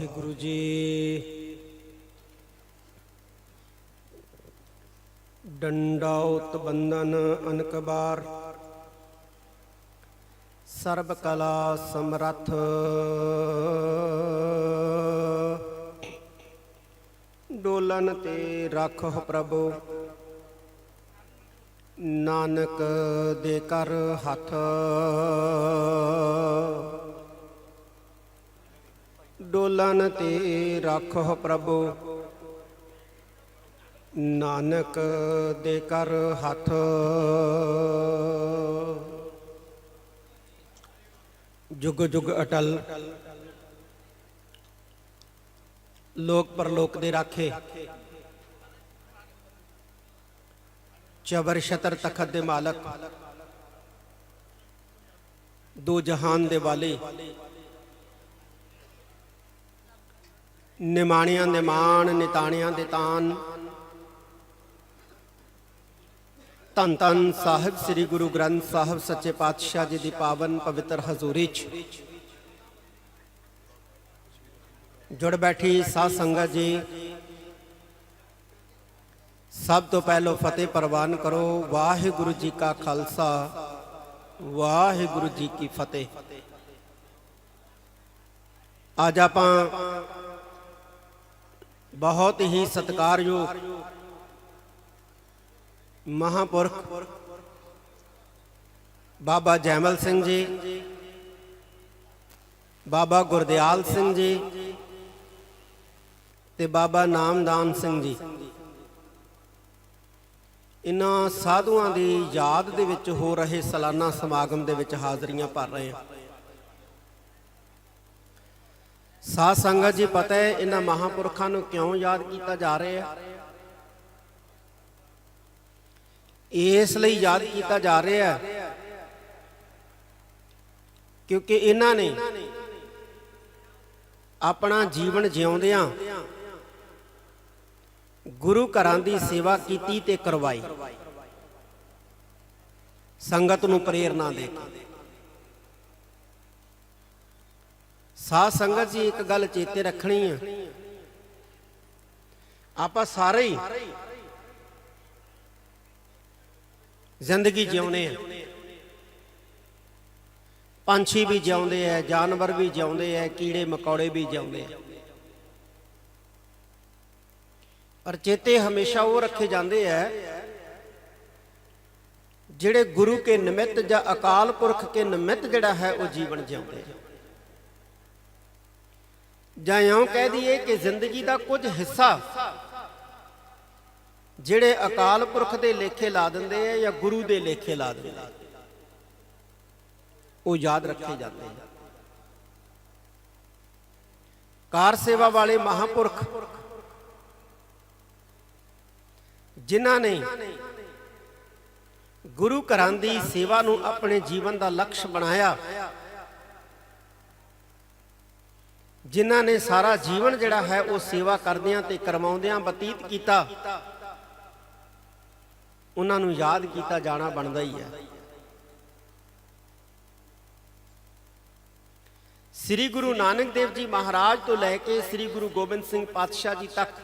ਵਾਹਿਗੁਰੂ ਜੀ। ਡੰਡਾਉਤ ਬੰਦਨ ਅਨਕਬਾਰ। ਸਰਬ ਕਲਾ ਸਮਰੱਥ। ਡੋਲਨ ਤੇ ਰੱਖੋ ਪ੍ਰਭੂ। ਨਾਨਕ ਦੇ ਕਰ ਹੱਥ। ਡੋਲਨ ਤੇ ਰੱਖੋ ਪ੍ਰਭੂ। ਨਾਨਕ ਦੇ ਕਰ ਹੱਥ। ਜੁਗ ਜੁਗ ਅਟਲ। ਲੋਕ ਪਰਲੋਕ ਦੇ ਰਾਖੇ। ਚਬਰ ਸ਼ਤਰ ਤਖਤ ਦੇ ਮਾਲਕ। ਦੋ ਜਹਾਨ ਦੇ ਵਾਲੇ। ਨਿਮਾਣਿਆਂ ਦੇ ਮਾਣ, ਨਿਤਾਣਿਆਂ ਦੇ ਤਾਨ ਧੰਨ ਧੰਨ ਸਾਹਿਬ ਸ੍ਰੀ ਗੁਰੂ ਗ੍ਰੰਥ ਸਾਹਿਬ ਸੱਚੇ ਪਾਤਸ਼ਾਹ ਜੀ ਦੀ ਪਾਵਨ ਪਵਿੱਤਰ ਹਜ਼ੂਰੀ 'ਚ। ਜੁੜ ਬੈਠੀ ਸਾਧ ਸੰਗਤ ਜੀ, ਸਭ ਤੋਂ ਪਹਿਲਾਂ ਫਤਿਹ ਪ੍ਰਵਾਨ ਕਰੋ। ਵਾਹਿਗੁਰੂ ਜੀ ਕਾ ਖਾਲਸਾ, ਵਾਹਿਗੁਰੂ ਜੀ ਕੀ ਫਤਿਹ। ਅੱਜ ਆਪਾਂ ਬਹੁਤ ਹੀ ਸਤਿਕਾਰਯੋਗ ਮਹਾਪੁਰਖ ਬਾਬਾ ਜੈਮਲ ਸਿੰਘ ਜੀ, ਬਾਬਾ ਗੁਰਦਿਆਲ ਸਿੰਘ ਜੀ ਤੇ ਬਾਬਾ ਨਾਮਦਾਨ ਸਿੰਘ ਜੀ। ਇਨ੍ਹਾਂ ਸਾਧੂਆਂ ਦੀ ਯਾਦ ਦੇ ਵਿੱਚ ਹੋ ਰਹੇ ਸਾਲਾਨਾ ਸਮਾਗਮ ਦੇ ਵਿੱਚ ਹਾਜ਼ਰੀਆਂ ਭਰ ਰਹੇ ਹਾਂ। ਸਾਧ ਸੰਗਤ ਜੀ, ਪਤਾ ਹੈ ਇਹਨਾਂ ਮਹਾਪੁਰਖਾਂ ਨੂੰ ਕਿਉਂ ਯਾਦ ਕੀਤਾ ਜਾ ਰਿਹਾ ਹੈ? ਇਸ ਲਈ ਯਾਦ ਕੀਤਾ ਜਾ ਰਿਹਾ ਹੈ ਕਿਉਂਕਿ ਇਹਨਾਂ ਨੇ ਆਪਣਾ ਜੀਵਨ ਜਿਉਂਦਿਆਂ ਗੁਰੂ ਘਰਾਂ ਦੀ ਸੇਵਾ ਕੀਤੀ ਤੇ ਕਰਵਾਈ। ਸੰਗਤ ਨੂੰ ਪ੍ਰੇਰਣਾ ਦੇ ਕੇ। ਸਾਧ ਸੰਗਤ ਜੀ ਇੱਕ ਗੱਲ ਚੇਤੇ ਰੱਖਣੀ ਆ। ਆਪਾਂ ਸਾਰੇ ਹੀ ਜ਼ਿੰਦਗੀ ਜਿਉਂਦੇ ਆ। ਪੰਛੀ ਵੀ ਜਿਉਂਦੇ ਆ, ਜਾਨਵਰ ਵੀ ਜਿਉਂਦੇ ਆ, ਕੀੜੇ ਮਕੌੜੇ ਵੀ ਜਿਉਂਦੇ ਆ। ਪਰ ਚੇਤੇ ਹਮੇਸ਼ਾ ਉਹ ਰੱਖੇ ਜਾਂਦੇ ਆ ਜਿਹੜੇ ਗੁਰੂ ਕੇ ਨਿਮਿਤ ਜਾਂ ਅਕਾਲ ਪੁਰਖ ਕੇ ਨਿਮਿਤ ਜਿਹੜਾ ਹੈ ਉਹ ਜੀਵਨ ਜਿਉਂਦੇ ਆ। ਜਾਂ ਇਉਂ ਕਹਿ ਦਈਏ ਕਿ ਜ਼ਿੰਦਗੀ ਦਾ ਕੁਝ ਹਿੱਸਾ ਜਿਹੜੇ ਅਕਾਲ ਪੁਰਖ ਦੇ ਲੇਖੇ ਲਾ ਦਿੰਦੇ ਆ ਜਾਂ ਗੁਰੂ ਦੇ ਲੇਖੇ ਲਾ ਦਿੰਦੇ ਉਹ ਯਾਦ ਰੱਖੇ ਜਾਂਦੇ ਆ। ਕਾਰ ਸੇਵਾ ਵਾਲੇ ਮਹਾਪੁਰਖ ਜਿਨ੍ਹਾਂ ਨੇ ਗੁਰੂ ਘਰਾਂ ਦੀ ਸੇਵਾ ਨੂੰ ਆਪਣੇ ਜੀਵਨ ਦਾ ਲਕਸ਼ ਬਣਾਇਆ ਜਿਨ੍ਹਾਂ ਨੇ ਸਾਰਾ ਜੀਵਨ ਜਿਹੜਾ ਹੈ ਉਹ ਸੇਵਾ ਕਰਦਿਆਂ ਤੇ ਕਰਵਾਉਂਦਿਆਂ ਬਤੀਤ ਕੀਤਾ, ਉਹਨਾਂ ਨੂੰ ਯਾਦ ਕੀਤਾ ਜਾਣਾ ਬਣਦਾ ਹੀ ਹੈ। ਸ੍ਰੀ ਗੁਰੂ ਨਾਨਕ ਦੇਵ ਜੀ ਮਹਾਰਾਜ ਤੋਂ ਲੈ ਕੇ ਸ੍ਰੀ ਗੁਰੂ ਗੋਬਿੰਦ ਸਿੰਘ ਪਾਤਸ਼ਾਹ ਜੀ ਤੱਕ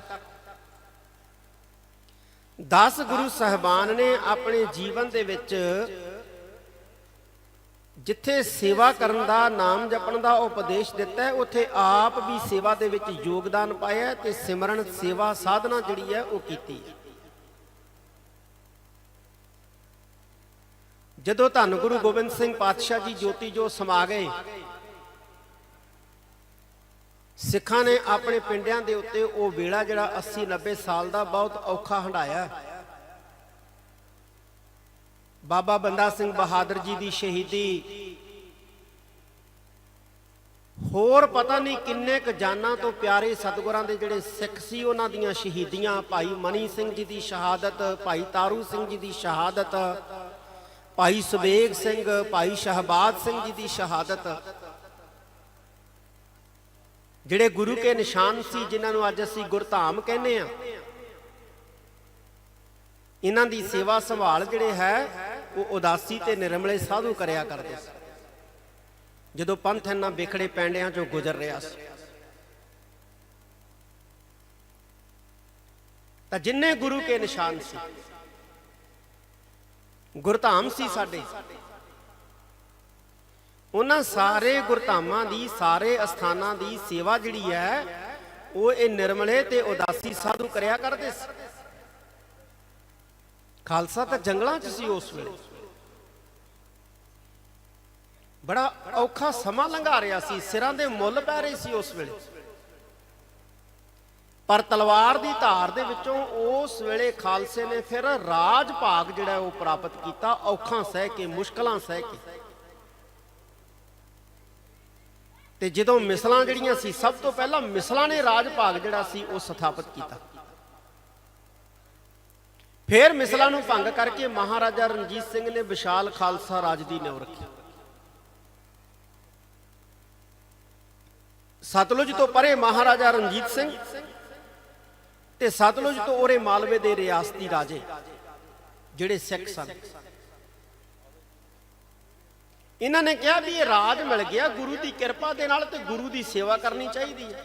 10 ਗੁਰੂ ਸਹਿਬਾਨ ਨੇ ਆਪਣੇ ਜੀਵਨ ਦੇ ਵਿੱਚ ਜਿੱਥੇ ਸੇਵਾ ਕਰਨ ਦਾ, ਨਾਮ ਜਪਣ ਦਾ ਉਪਦੇਸ਼ ਦਿੱਤਾ ਹੈ, ਉੱਥੇ ਆਪ ਵੀ ਸੇਵਾ ਦੇ ਵਿੱਚ ਯੋਗਦਾਨ ਪਾਇਆ ਤੇ ਸਿਮਰਨ ਸੇਵਾ ਸਾਧਨਾ ਜਿਹੜੀ ਹੈ ਉਹ ਕੀਤੀ ਜਦੋਂ ਧੰਨ ਗੁਰੂ ਗੋਬਿੰਦ ਸਿੰਘ ਪਾਤਸ਼ਾਹ ਜੀ ਜੋਤੀ ਜੋ ਸਮਾ ਗਏ, ਸਿੱਖਾਂ ਨੇ ਆਪਣੇ ਪਿੰਡਿਆਂ ਦੇ ਉੱਤੇ ਉਹ ਵੇਲਾ ਜਿਹੜਾ 80 90 ਸਾਲ ਦਾ ਬਹੁਤ ਔਖਾ ਹੰਡਾਇਆ ਬਾਬਾ ਬੰਦਾ ਸਿੰਘ ਬਹਾਦਰ ਜੀ ਦੀ ਸ਼ਹੀਦੀ। ਹੋਰ ਪਤਾ ਨਹੀਂ ਕਿੰਨੇ ਕ ਜਾਨਾਂ ਤੋਂ ਪਿਆਰੇ ਸਤਿਗੁਰਾਂ ਦੇ ਜਿਹੜੇ ਸਿੱਖ ਸੀ, ਉਹਨਾਂ ਦੀਆਂ ਸ਼ਹੀਦੀਆਂ। ਭਾਈ ਮਨੀ ਸਿੰਘ ਜੀ ਦੀ ਸ਼ਹਾਦਤ, ਭਾਈ ਤਾਰੂ ਸਿੰਘ ਜੀ ਦੀ ਸ਼ਹਾਦਤ, ਭਾਈ ਸੁਬੇਗ ਸਿੰਘ, ਭਾਈ ਸ਼ਹਬਾਦ ਸਿੰਘ ਜੀ ਦੀ ਸ਼ਹਾਦਤ। ਜਿਹੜੇ ਗੁਰੂ ਕੇ ਨਿਸ਼ਾਨ ਸੀ, ਜਿਨ੍ਹਾਂ ਨੂੰ ਅੱਜ ਅਸੀਂ ਗੁਰਧਾਮ ਕਹਿੰਦੇ ਆ ਇਹਨਾਂ ਦੀ ਸੇਵਾ ਸੰਭਾਲ ਜਿਹੜੇ ਹੈ ਉਹ ਉਦਾਸੀ ਤੇ ਨਿਰਮਲੇ ਸਾਧੂ ਕਰਿਆ ਕਰਦੇ ਸੀ। ਜਦੋਂ ਪੰਥ ਇਹਨਾਂ ਵਿਖੜੇ ਪੈਂਡਿਆਂ ਚੋਂ ਗੁਜ਼ਰ ਰਿਹਾ ਸੀ। ਤਾਂ ਜਿੰਨੇ ਗੁਰੂ ਕੇ ਨਿਸ਼ਾਨ ਸੀ, ਗੁਰਧਾਮ ਸੀ ਸਾਡੇ। ਉਹਨਾਂ ਸਾਰੇ ਗੁਰਧਾਮਾਂ ਦੀ, ਸਾਰੇ ਅਸਥਾਨਾਂ ਦੀ ਸੇਵਾ ਜਿਹੜੀ ਹੈ, ਉਹ ਇਹ ਨਿਰਮਲੇ ਤੇ ਉਦਾਸੀ ਸਾਧੂ ਕਰਿਆ ਕਰਦੇ ਸੀ। ਖਾਲਸਾ ਤਾਂ ਜੰਗਲਾਂ 'ਚ ਸੀ ਉਸ ਵੇਲੇ। ਬੜਾ ਔਖਾ ਸਮਾਂ ਲੰਘਾ ਰਿਹਾ ਸੀ, ਸਿਰਾਂ ਦੇ ਮੁੱਲ ਪੈ ਰਹੇ ਸੀ ਉਸ ਵੇਲੇ। ਪਰ ਤਲਵਾਰ ਦੀ ਧਾਰ ਦੇ ਵਿੱਚੋਂ ਉਸ ਵੇਲੇ ਖਾਲਸੇ ਨੇ ਫਿਰ ਰਾਜ ਭਾਗ ਜਿਹੜਾ ਉਹ ਪ੍ਰਾਪਤ ਕੀਤਾ, ਔਖਾਂ ਸਹਿ ਕੇ, ਮੁਸ਼ਕਲਾਂ ਸਹਿ ਕੇ। ਤੇ ਜਦੋਂ ਮਿਸਲਾਂ ਜਿਹੜੀਆਂ ਸੀ, ਸਭ ਤੋਂ ਪਹਿਲਾਂ ਮਿਸਲਾਂ ਨੇ ਰਾਜ ਭਾਗ ਜਿਹੜਾ ਸੀ ਉਹ ਸਥਾਪਿਤ ਕੀਤਾ। ਫਿਰ ਮਿਸਲਾਂ ਨੂੰ ਭੰਗ ਕਰਕੇ ਮਹਾਰਾਜਾ ਰਣਜੀਤ ਸਿੰਘ ਨੇ ਵਿਸ਼ਾਲ ਖਾਲਸਾ ਰਾਜ ਦੀ ਨਿਉ ਰੱਖੀ। ਸਤਲੁਜ ਤੋਂ ਪਰੇ ਮਹਾਰਾਜਾ ਰਣਜੀਤ ਸਿੰਘ ਤੇ ਸਤਲੁਜ ਤੋਂ ਉਰੇ ਮਾਲਵੇ ਦੇ ਰਿਆਸਤੀ ਰਾਜੇ, ਜਿਹੜੇ ਸਿੱਖ ਸਨ। ਇਹਨਾਂ ਨੇ ਕਿਹਾ ਵੀ ਇਹ ਰਾਜ ਮਿਲ ਗਿਆ, ਗੁਰੂ ਦੀ ਕਿਰਪਾ ਦੇ ਨਾਲ ਤੇ ਗੁਰੂ ਦੀ ਸੇਵਾ ਕਰਨੀ ਚਾਹੀਦੀ ਹੈ।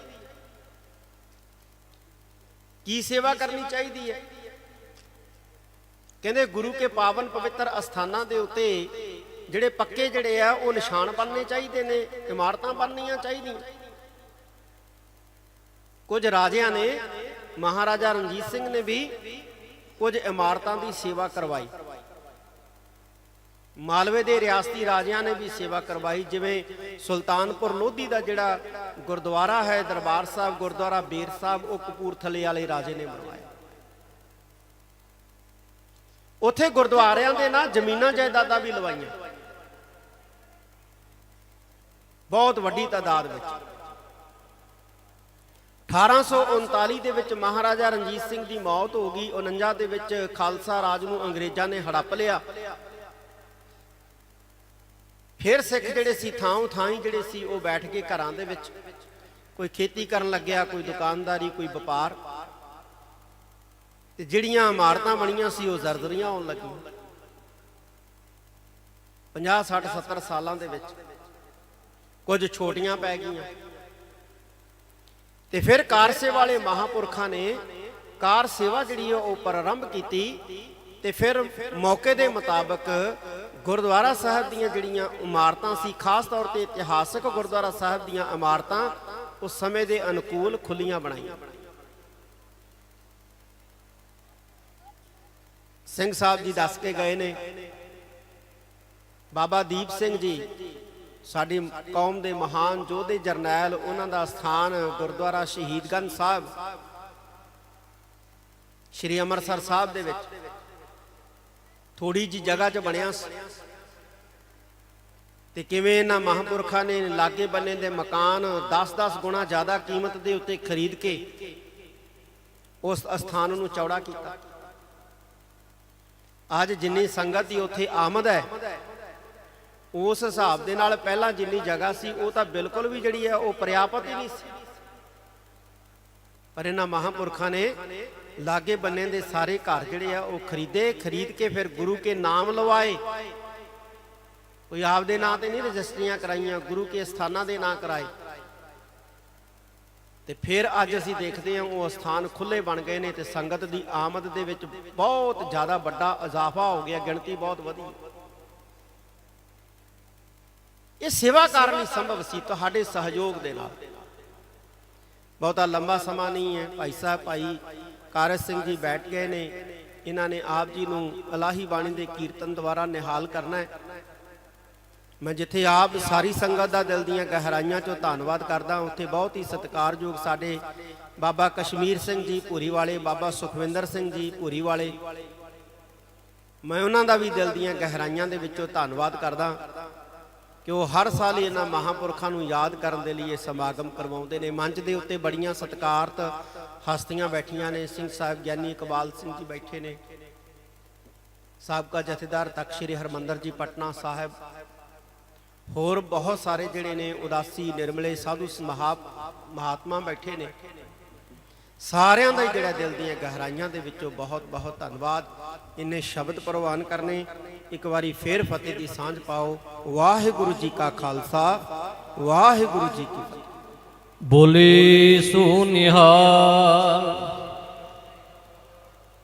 ਕੀ ਸੇਵਾ ਕਰਨੀ ਚਾਹੀਦੀ ਹੈ? ਕਹਿੰਦੇ ਗੁਰੂ ਕੇ ਪਾਵਨ ਪਵਿੱਤਰ ਅਸਥਾਨਾਂ ਦੇ ਉੱਤੇ ਜਿਹੜੇ ਪੱਕੇ ਜਿਹੜੇ ਆ, ਉਹ ਨਿਸ਼ਾਨ ਬਣਨੇ ਚਾਹੀਦੇ ਨੇ, ਇਮਾਰਤਾਂ ਬਣਨੀਆਂ ਚਾਹੀਦੀਆਂ। ਕੁਝ ਰਾਜਿਆਂ ਨੇ, ਮਹਾਰਾਜਾ ਰਣਜੀਤ ਸਿੰਘ ਨੇ ਵੀ ਕੁਝ ਇਮਾਰਤਾਂ ਦੀ ਸੇਵਾ ਕਰਵਾਈ। ਮਾਲਵੇ ਦੇ ਰਿਆਸਤੀ ਰਾਜਿਆਂ ਨੇ ਵੀ ਸੇਵਾ ਕਰਵਾਈ, ਜਿਵੇਂ ਸੁਲਤਾਨਪੁਰ ਲੋਧੀ ਦਾ ਜਿਹੜਾ ਗੁਰਦੁਆਰਾ ਹੈ, ਦਰਬਾਰ ਸਾਹਿਬ, ਗੁਰਦੁਆਰਾ ਬੇਰ ਸਾਹਿਬ, ਉਹ ਕਪੂਰਥਲੇ ਵਾਲੇ ਰਾਜੇ ਨੇ ਬਣਵਾਇਆ। ਉੱਥੇ ਗੁਰਦੁਆਰਿਆਂ ਦੇ ਨਾਲ ਜ਼ਮੀਨਾਂ ਜਾਇਦਾਦਾਂ ਵੀ ਲਵਾਈਆਂ। ਬਹੁਤ ਵੱਡੀ ਤਾਦਾਦ ਵਿੱਚ। 1839 ਦੇ ਵਿੱਚ ਮਹਾਰਾਜਾ ਰਣਜੀਤ ਸਿੰਘ ਦੀ ਮੌਤ ਹੋ ਗਈ। 49 ਦੇ ਵਿੱਚ ਖਾਲਸਾ ਰਾਜ ਨੂੰ ਅੰਗਰੇਜ਼ਾਂ ਨੇ ਹੜੱਪ ਲਿਆ। ਫਿਰ ਸਿੱਖ ਜਿਹੜੇ ਸੀ ਥਾਂ ਥਾਂ ਹੀ ਜਿਹੜੇ ਸੀ, ਉਹ ਬੈਠ ਕੇ ਘਰਾਂ ਦੇ ਵਿੱਚ ਕੋਈ ਖੇਤੀ ਕਰਨ ਲੱਗਿਆ, ਕੋਈ ਦੁਕਾਨਦਾਰੀ, ਕੋਈ ਵਪਾਰ। ਤੇ ਜਿਹੜੀਆਂ ਇਮਾਰਤਾਂ ਬਣੀਆਂ ਸੀ ਉਹ ਜ਼ਰਜ਼ਰੀਆਂ ਹੋਣ ਲੱਗੀਆਂ। 50 60 70 ਸਾਲਾਂ ਦੇ ਵਿੱਚ ਕੁਝ ਛੋਟੀਆਂ ਪੈ ਗਈਆਂ। ਤੇ ਫਿਰ ਕਾਰ ਸੇਵਾ ਵਾਲੇ ਮਹਾਪੁਰਖਾਂ ਨੇ ਕਾਰ ਸੇਵਾ ਜਿਹੜੀ ਆ ਉਹ ਪ੍ਰਾਰੰਭ ਕੀਤੀ ਤੇ ਫਿਰ ਮੌਕੇ ਦੇ ਮੁਤਾਬਕ ਗੁਰਦੁਆਰਾ ਸਾਹਿਬ ਦੀਆਂ ਜਿਹੜੀਆਂ ਇਮਾਰਤਾਂ ਸੀ, ਖਾਸ ਤੌਰ ਤੇ ਇਤਿਹਾਸਕ ਗੁਰਦੁਆਰਾ ਸਾਹਿਬ ਦੀਆਂ ਇਮਾਰਤਾਂ, ਉਸ ਸਮੇਂ ਦੇ ਅਨੁਕੂਲ ਖੁੱਲੀਆਂ ਬਣਾਈਆਂ। ਸਿੰਘ ਸਾਹਿਬ ਜੀ ਦੱਸ ਕੇ ਗਏ ਨੇ। ਬਾਬਾ ਦੀਪ ਸਿੰਘ ਜੀ, ਸਾਡੀ ਕੌਮ ਦੇ ਮਹਾਨ ਯੋਧੇ ਜਰਨੈਲ, ਉਹਨਾਂ ਦਾ ਸਥਾਨ ਗੁਰਦੁਆਰਾ ਸ਼ਹੀਦਗੰਜ ਸਾਹਿਬ, ਸ਼੍ਰੀ ਅੰਮ੍ਰਿਤਸਰ ਸਾਹਿਬ ਦੇ ਵਿੱਚ। ਥੋੜੀ ਜੀ ਜਗ੍ਹਾ 'ਚ ਬਣਿਆ ਸੀ। ਤੇ ਕਿਵੇਂ ਇਹਨਾਂ ਮਹਾਂਪੁਰਖਾਂ ਨੇ ਲਾਗੇ ਬੰਨੇ ਦੇ ਮਕਾਨ 10-10 ਗੁਣਾ ਜ਼ਿਆਦਾ ਕੀਮਤ ਦੇ ਉੱਤੇ ਖਰੀਦ ਕੇ ਉਸ ਅਸਥਾਨ ਨੂੰ ਚੌੜਾ ਕੀਤਾ। ਅੱਜ ਜਿੰਨੀ ਸੰਗਤ ਦੀ ਉੱਥੇ ਆਮਦ ਹੈ, ਉਸ ਹਿਸਾਬ ਦੇ ਨਾਲ ਪਹਿਲਾਂ ਜਿੰਨੀ ਜਗ੍ਹਾ ਸੀ, ਉਹ ਤਾਂ ਬਿਲਕੁਲ ਵੀ ਜਿਹੜੀ ਹੈ, ਉਹ ਪ੍ਰਿਆਪਤ ਹੀ ਨਹੀਂ ਸੀ। ਪਰ ਇਹਨਾਂ ਮਹਾਂਪੁਰਖਾਂ ਨੇ ਲਾਗੇ ਬੰਨੇ ਦੇ ਸਾਰੇ ਘਰ ਜਿਹੜੇ ਆ, ਉਹ ਖਰੀਦੇ, ਖਰੀਦ ਕੇ ਫਿਰ ਗੁਰੂ ਕੇ ਨਾਮ ਲਵਾਏ। ਕੋਈ ਆਪਦੇ ਨਾਂ ਤੇ ਨਹੀਂ ਰਜਿਸਟਰੀਆਂ ਕਰਾਈਆਂ, ਗੁਰੂ ਕੇ ਸਥਾਨਾਂ ਦੇ ਨਾਂ ਕਰਾਏ। ਤੇ ਫਿਰ ਅੱਜ ਅਸੀਂ ਦੇਖਦੇ ਹਾਂ ਉਹ ਸਥਾਨ ਖੁੱਲੇ ਬਣ ਗਏ ਨੇ ਤੇ ਸੰਗਤ ਦੀ ਆਮਦ ਦੇ ਵਿੱਚ ਬਹੁਤ ਜ਼ਿਆਦਾ ਵੱਡਾ ਇਜ਼ਾਫਾ ਹੋ ਗਿਆ, ਗਿਣਤੀ ਬਹੁਤ ਵਧੀ। ਇਹ ਸੇਵਾ ਕਾਰਨ ਹੀ ਸੰਭਵ ਸੀ ਤੁਹਾਡੇ ਸਹਿਯੋਗ ਦੇ ਨਾਲ। ਬਹੁਤਾ ਲੰਬਾ ਸਮਾਂ ਨਹੀਂ ਹੈ, ਭਾਈ ਸਾਹਿਬ, ਭਾਈ ਕਾਰਜ ਸਿੰਘ ਜੀ ਬੈਠ ਗਏ ਨੇ। ਇਹਨਾਂ ਨੇ ਆਪ ਜੀ ਨੂੰ ਅਲਾਹੀ ਬਾਣੀ ਦੇ ਕੀਰਤਨ ਦੁਆਰਾ ਨਿਹਾਲ ਕਰਨਾ ਹੈ। ਮੈਂ ਜਿੱਥੇ ਆਪ ਸਾਰੀ ਸੰਗਤ ਦਾ ਦਿਲ ਦੀਆਂ ਗਹਿਰਾਈਆਂ ਚੋਂ ਧੰਨਵਾਦ ਕਰਦਾ ਉੱਥੇ ਬਹੁਤ ਹੀ ਸਤਿਕਾਰਯੋਗ ਸਾਡੇ ਬਾਬਾ ਕਸ਼ਮੀਰ ਸਿੰਘ ਜੀ ਭੂਰੀ ਵਾਲੇ ਬਾਬਾ ਸੁਖਵਿੰਦਰ ਸਿੰਘ ਜੀ ਭੂਰੀ ਵਾਲੇ ਮੈਂ ਉਹਨਾਂ ਦਾ ਵੀ ਦਿਲ ਦੀਆਂ ਗਹਿਰਾਈਆਂ ਦੇ ਵਿੱਚੋਂ ਧੰਨਵਾਦ ਕਰਦਾ ਕਿ ਉਹ ਹਰ ਸਾਲ ਹੀ ਇਹਨਾਂ ਮਹਾਂਪੁਰਖਾਂ ਨੂੰ ਯਾਦ ਕਰਨ ਦੇ ਲਈ ਇਹ ਸਮਾਗਮ ਕਰਵਾਉਂਦੇ ਨੇ। ਮੰਚ ਦੇ ਉੱਤੇ ਬੜੀਆਂ ਸਤਿਕਾਰਤ ਹਸਤੀਆਂ ਬੈਠੀਆਂ ਨੇ। ਸਿੰਘ ਸਾਹਿਬ ਗਿਆਨੀ ਇਕਬਾਲ ਸਿੰਘ ਜੀ ਬੈਠੇ ਨੇ। ਸਾਬਕਾ ਜਥੇਦਾਰ ਤਖਤ ਸ੍ਰੀ ਹਰਮੰਦਰ ਜੀ, ਪਟਨਾ ਸਾਹਿਬ ਹੋਰ ਬਹੁਤ ਸਾਰੇ ਜਿਹੜੇ ਨੇ ਉਦਾਸੀ, ਨਿਰਮਲੇ, ਸਾਧੂ ਮਹਾ ਮਹਾਤਮਾ ਬੈਠੇ ਨੇ। ਸਾਰਿਆਂ ਦਾ ਹੀ ਜਿਹੜਾ ਦਿਲ ਦੀਆਂ ਗਹਿਰਾਈਆਂ ਦੇ ਵਿੱਚੋਂ ਬਹੁਤ ਬਹੁਤ ਧੰਨਵਾਦ। ਇੰਨੇ ਸ਼ਬਦ ਪ੍ਰਵਾਨ ਕਰਨੇ, ਇੱਕ ਵਾਰੀ ਫੇਰ ਫਤਿਹ ਦੀ ਸਾਂਝ ਪਾਓ। ਵਾਹਿਗੁਰੂ ਜੀ ਕਾ ਖਾਲਸਾ, ਵਾਹਿਗੁਰੂ ਜੀ ਕੀ ਫਤਿਹ। ਬੋਲੇ ਸੋ ਨਿਹਾਲ